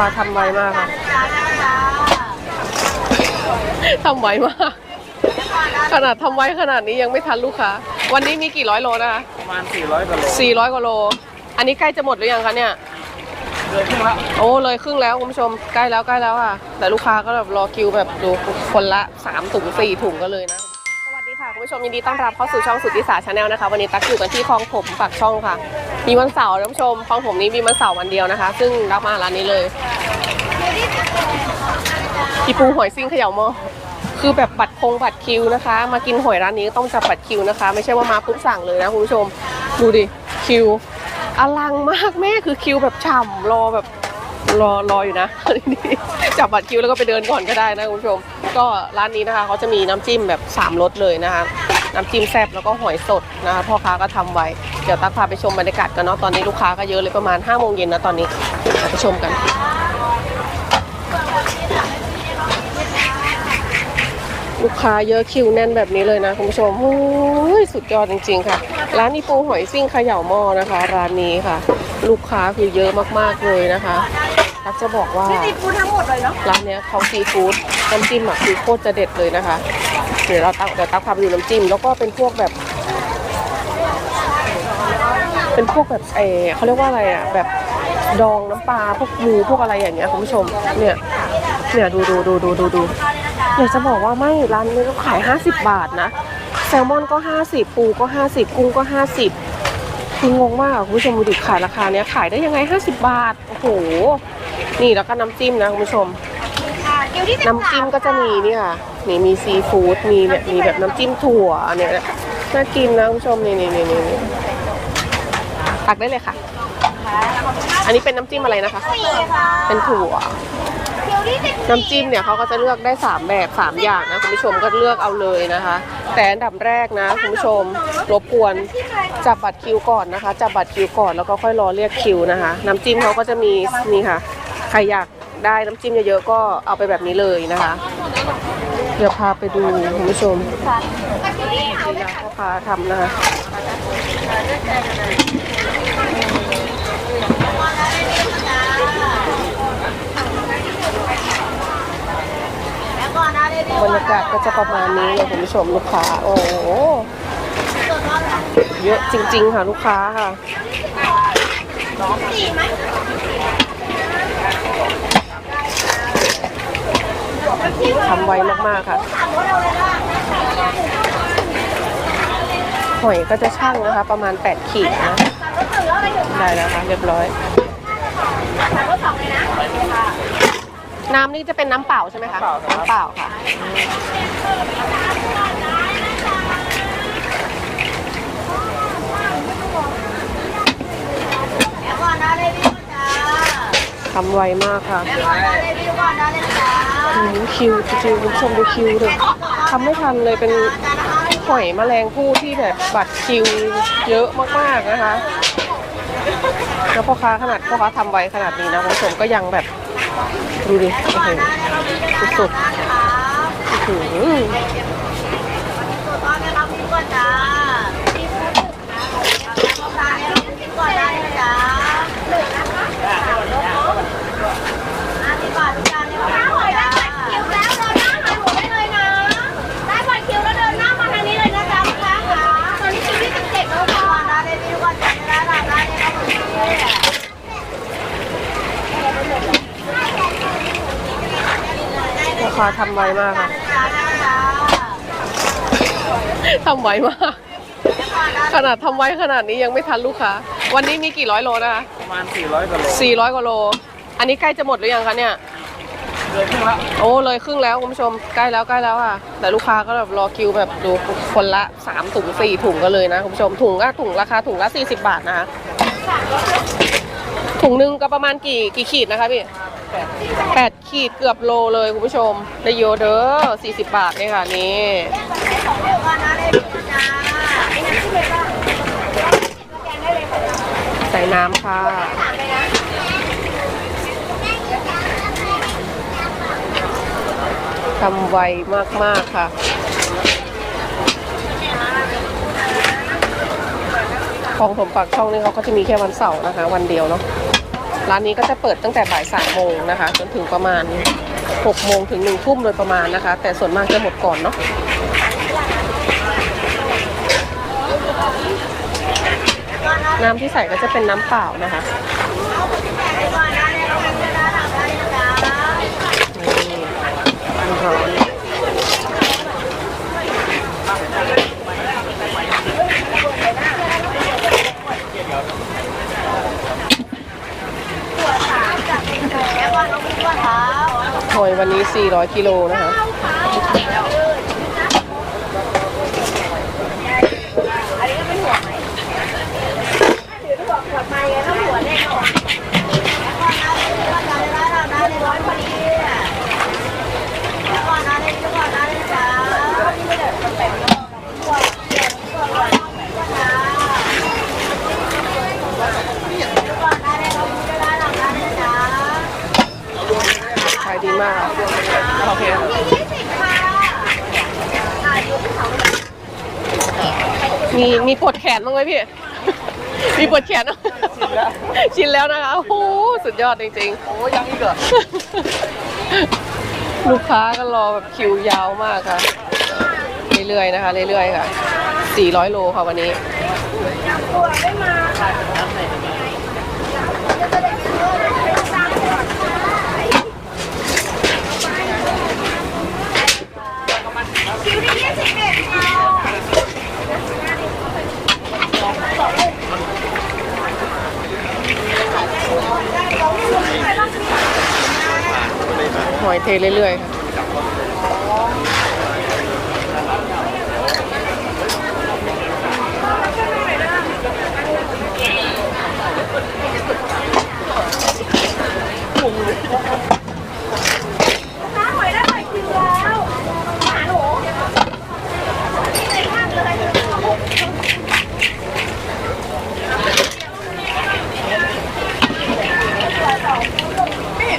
ค้าทำไวมากค่ะทำไวมาก ขนาดทำไว้ขนาดนี้ยังไม่ทันลูกค้า วันนี้มีกี่ร้อยโลนะคะประมาณ 400กว่าโลสี่ร้อยกว่าโล อันนี้ใกล้จะหมดหรือยังคะเนี่ยเดือนครึ่งละโอ้เลยครึ่งแล้วคุณผู้ชมใกล้แล้วใกล้แล้วอะแต่ลูกค้าก็แบบรอคิวแบบดูคนละ3ถุง4ถุงก็เลยนะสวัสดี ค่ะคุณผู้ชมยินดีต้อนรับเข้าสู่ช่องสุทธิสาชาแนลนะคะ วันนี้ตักอยู่กันที่คลองผมปากช่องค่ะ มีวันเสาร์นะคุณผู้ชมคลองผมนี้มีวันเสาร์วันเดียวนะคะ ซึ่งรับมาร้านนี้เลยพี่ปูหอยซิ่งเขย่าหม้อคือแบบบัตรคงบัตรคิวนะคะ มากินหอยร้านนี้ต้องจับบัตรคิวนะคะ ไม่ใช่ว่ามาปุ๊บสั่งเลยนะคุณผู้ชมดูดิคิวอลังมากแม่คือคิวแบบฉ่ำรอแบบรอรออยู่นะจับบัตรคิวแล้วก็ไปเดินก่อนก็ได้นะคุณผู้ชม ก็ร้านนี้นะคะเขาจะมีน้ำจิ้มแบบ 3รสเลยนะคะ น้ำจิ้มแซ่บแล้วก็หอยสดนะคะพ่อค้าก็ทำไว้ เดี๋ยวตักพาไปชมบรรยากาศกันเนาะตอนนี้ลูกค้าก็เยอะเลยประมาณ5โมงเย็นนะตอนนี้ไปชมกันลูกค้าเยอะคิวแน่นแบบนี้เลยนะคุณผู้ชมโอ้ยสุดยอดจริง ๆ ค่ะ ร้านอีปูหอยซิ่งขย่าหม้อนะคะ ร้านนี้ค่ะ ลูกค้าคือเยอะมากๆเลยนะคะ ตักจะบอกว่าซีฟู้ดทั้งหมดเลยเนาะร้านเนี้ยเขาซีฟู้ดน้ำจิ้มอะคือโคตรจะเด็ดเลยนะคะ เดี๋ยวเราตักเดี๋ยวตักพาไปดูน้ำจิ้ม แล้วก็เป็นพวกแบบ เป็นพวกแบบเออเขาเรียกว่าอะไรอะแบบดองน้ำปลาพวกหมูพวกอะไรอย่างเงี้ยคุณผู้ชมเนี่ยเนี่ยดูดูดูดูดูดูอยากจะบอกว่าไม่ร้านนี้ก็ขาย 50 บาทนะ แซลมอนก็ 50 ปูก็ 50 กุ้งก็ 50คืองงมากอะคุณผู้ชมดูดิขายราคาเนี้ยขายได้ยังไง 50 บาท โอ้โห นี่แล้วก็น้ำจิ้มนะคุณผู้ชมเกี๊ยวที่สิบน้ำจิ้มก็จะมีนี่ค่ะนี่มีซีฟู้ดมีเนี่ยมีแบบน้ำจิ้มถั่วเนี่ยน่ากินนะคุณผู้ชมนี่นี่นี่นี่นี่ตักได้เลยค่ะ อันนี้เป็นน้ำจิ้มอะไรนะคะสี่ค่ะเป็นถั่วเกี๊ยวที่สิบน้ำจิ้มเนี่ยเขาก็จะเลือกได้ 3 แบบ 3 อย่างนะคุณผู้ชมก็เลือกเอาเลยนะคะ แต่อันดับแรกนะคุณผู้ชมรบกวนจับบัตรคิวก่อนนะคะจับบัตรคิวก่อนแล้วก็ค่อยรอเรียกคิวนะคะ น้ำจิ้มเขาก็จะมีนี่ค่ะ ใครอยากได้น้ำจิ้มเยอะๆก็เอาไปแบบนี้เลยนะคะ เดี๋ยวพาไปดูคุณผู้ชมนี่นะพ่อค้าทำนะคะแล้วก่อนนะเดี๋ยบรรยากาศก็จะประมาณนี้เลยคุณผู้ชมลูกค้า โอ้โหเยอะจริง ๆ ค่ะลูกค้าค่ะ สี่ไหม ทำไวมากๆค่ะถามว่าเราเลยว่าหอยก็จะชั่งนะคะ ประมาณ 8 ขีดนะถามรถถึงแล้วอะไรถึงได้แล้วค่ะ เรียบร้อยถามรถสองเลยนะน้ำนี่จะเป็นน้ำเปล่าใช่ไหมคะ น้ำเปล่าค่ะแล้วก่อนนะเรวิวจ้าทำไวมากค่ะ แล้วก่อนนะเรวิวก่อคิวจริงๆคุณผู้ชมดูคิวเลยทำไม่ทันเลยเป็นหอยแมลงภู่ที่แบบบัตรคิวเยอะมากๆนะคะแล้วพ่อค้าขนาดพ่อค้าทำไวขนาดนี้นะคุณผู้ชมก็ยังแบบดูดิโอ้โหสุดๆอื้อหือสุดตอนนี้เราพิมพ์ก่อนจ้าพิมพ์ถูกนะตอนนี้เราพิมพ์ก่อนได้เลยจ้าหนึ่งนะคะห้าสิบบาททุกจานเลยค่ะหอยได้บัตรคิวแล้วเดินหน้าหาหนูได้เลยนะ ได้บัตรคิวแล้วเดินหน้ามาทางนี้เลยนะจ๊ะลูกค้าค่ะตอนนี้คิวที่สิบเจ็ดแล้วค่ะได้ได้ดีกว่าจัดได้ได้ได้ได้ครับ พ่อค้า ทำไวมากค่ะจ้าจ้าจ้าทำไวมาก ขนาดทำไวขนาดนี้ยังไม่ทันลูกค้า วันนี้มีกี่ร้อยโลนะคะ ประมาณ 400กว่าโล400กว่าโล อันนี้ใกล้จะหมดหรือยังคะเนี่ยเดือนครึ่งละโอ้เลยครึ่งแล้วคุณผู้ชมใกล้แล้วใกล้แล้วอะ แต่ลูกค้าก็แบบรอคิวแบบดูคนละ 3 ถุง 4 ถุงกันเลยนะคุณผู้ชมถุงก็ถุงราคาถุงละ40 บาทนะคะถุงหนึ่งก็ประมาณกี่กี่ขีดนะคะพี่ แปดขีดเกือบโลเลยคุณผู้ชมได้เยอะเด้อ40 บาทเนี่ยค่ะนี่ใส่น้ำค่ะทำไวมาก ๆ ค่ะของผมปากช่องนี่เขาก็จะมีแค่วันเสาร์นะคะ วันเดียวเนาะ ร้านนี้ก็จะเปิดตั้งแต่บ่ายสามโมงนะคะ จนถึงประมาณหกโมงถึงหนึ่งทุ่มโดยประมาณนะคะ แต่ส่วนมากจะหมดก่อนเนาะน้ำที่ใส่ก็จะเป็นน้ำเปล่านะคะ หอยวันนี้ 400 กิโลนะคะ มากโอเคมีมีปวดแขนบ้างไหมพี่ มีปวดแขนบ้างชินแล้วนะคะโอ้โหสุดยอดจริงโอ้ยังอีกเหรอๆลูกค้าก็รอแบบคิวยาวมากค่ะ เรื่อยๆนะคะ เรื่อยๆค่ะ 400 โลค่ะวันนี้คิ วที่ยี่สิบเอ็ดค่ะ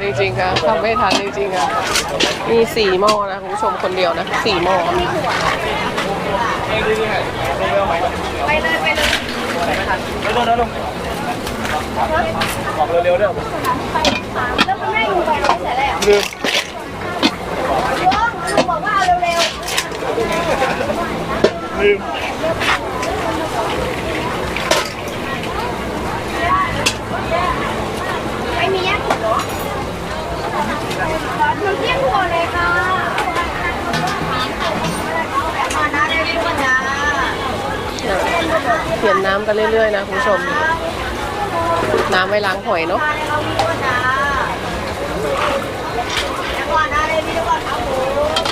จริงๆค่ะทำไม่ทันจริงๆค่ะ มีสี่หม้อนะคุณผู้ชมคนเดียวนะสี่หม้อไปเลยไปเลยเร็วๆเร็วๆบอกเร็วๆเด้อแล้วคุณแม่อยู่ไปไหนแต่แล้วลืมลุงบอกว่าเอาเร็วลืม ๆไม่มีแยกถุงเหรอ หนูเที่ยงหัวเลยค่ะมานะได้ทุกคนนะเปลี่ยนน้ำกันเรื่อยๆนะคุณผู้ชม น้ำไว้ล้างหอยเนาะก่อนนะได้พี่ทุกคนครับผม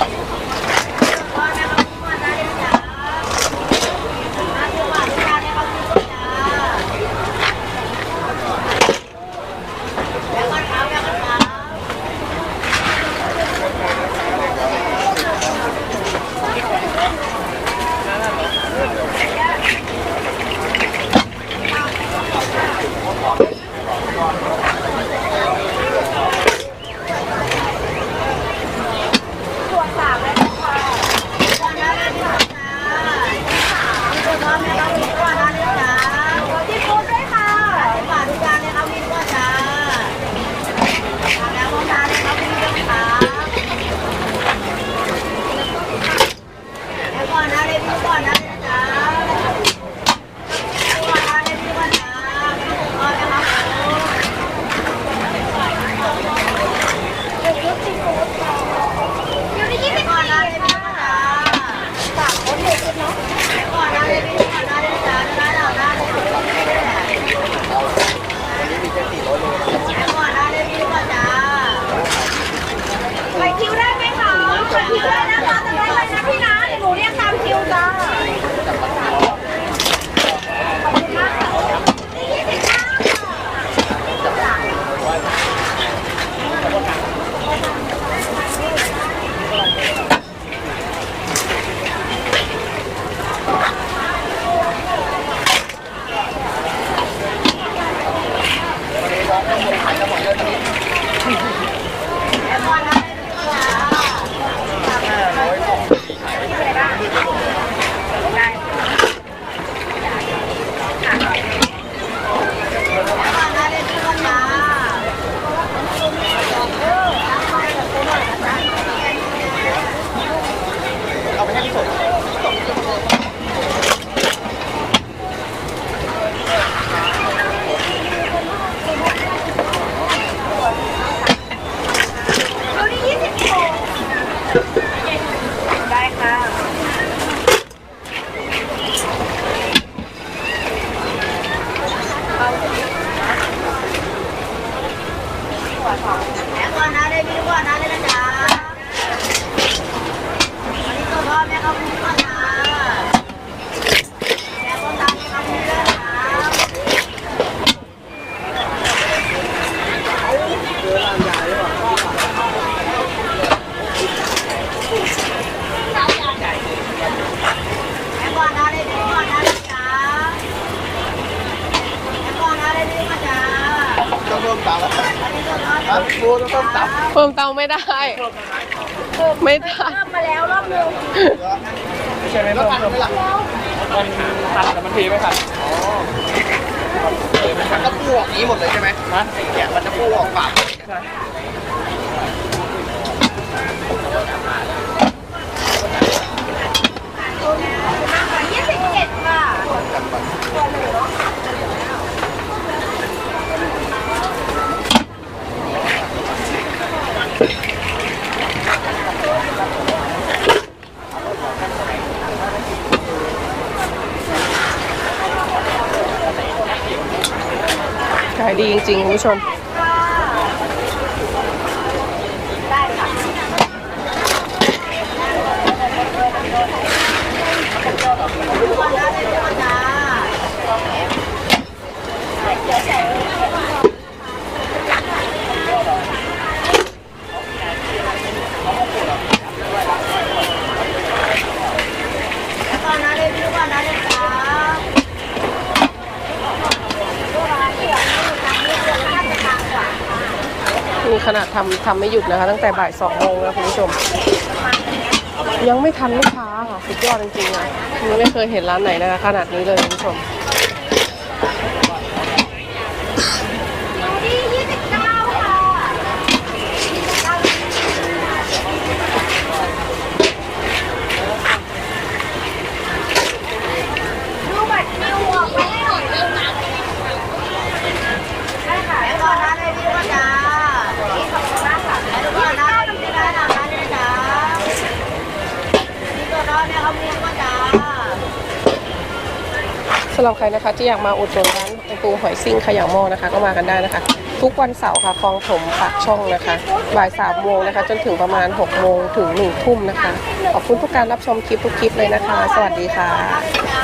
ครับครูต้องเพิ่มเตาเพิ่มเตาไม่ได้ ไม่ได้เริ่มมาแล้วรอบนึงไม่ใช่ไหมแล้วทันไหมล่ะมันทันแต่มันทีไม่ทันมันก็ปูออกนี้หมดเลยใช่ไหมฮะไอ้แกะมันจะปูออกปากใช่ยี่สิบเจ็ดค่ะข ริงๆคุณผู้ชมได้ค่ะก่อนได้เลยจ้าจ้าก่อนนะเลยพี่ก่อนนะเลยจ้า นี่ ขนาดทำทำไม่หยุดนะคะ ตั้งแต่บ่ายสองโมงแล้วคุณผู้ชม ยังไม่ทันลูกค้าค่ะสุดยอดจริงๆนะยังไม่เคยเห็นร้านไหนนะคะขนาดนี้เลยคุณผู้ชม ที่ยี่สิบเก้าค่ะดูบัตรคิวออกไปให้หน่อยได้ค่ะแล้วก่อนนะเลยพี่ว่าจ้านี่ขอบคุณมากค่ะแล้วก่อนนะพี่ได้นะได้จ้านี่ก็ได้เนี่ยเขามีว่าจ้า สำหรับใครนะคะที่อยากมาอุดหนุนร้านปูหอยซิ่งขยะหม้อนะคะ ก็มากันได้นะคะ ทุกวันเสาร์ค่ะคลองถมปากช่องนะคะบ่ายสามโมงนะคะ จนถึงประมาณ6กโมงถึงหนึ่งทุ่มนะคะ ขอบคุณทุกการรับชมคลิปทุกคลิปเลยนะคะ สวัสดีค่ะ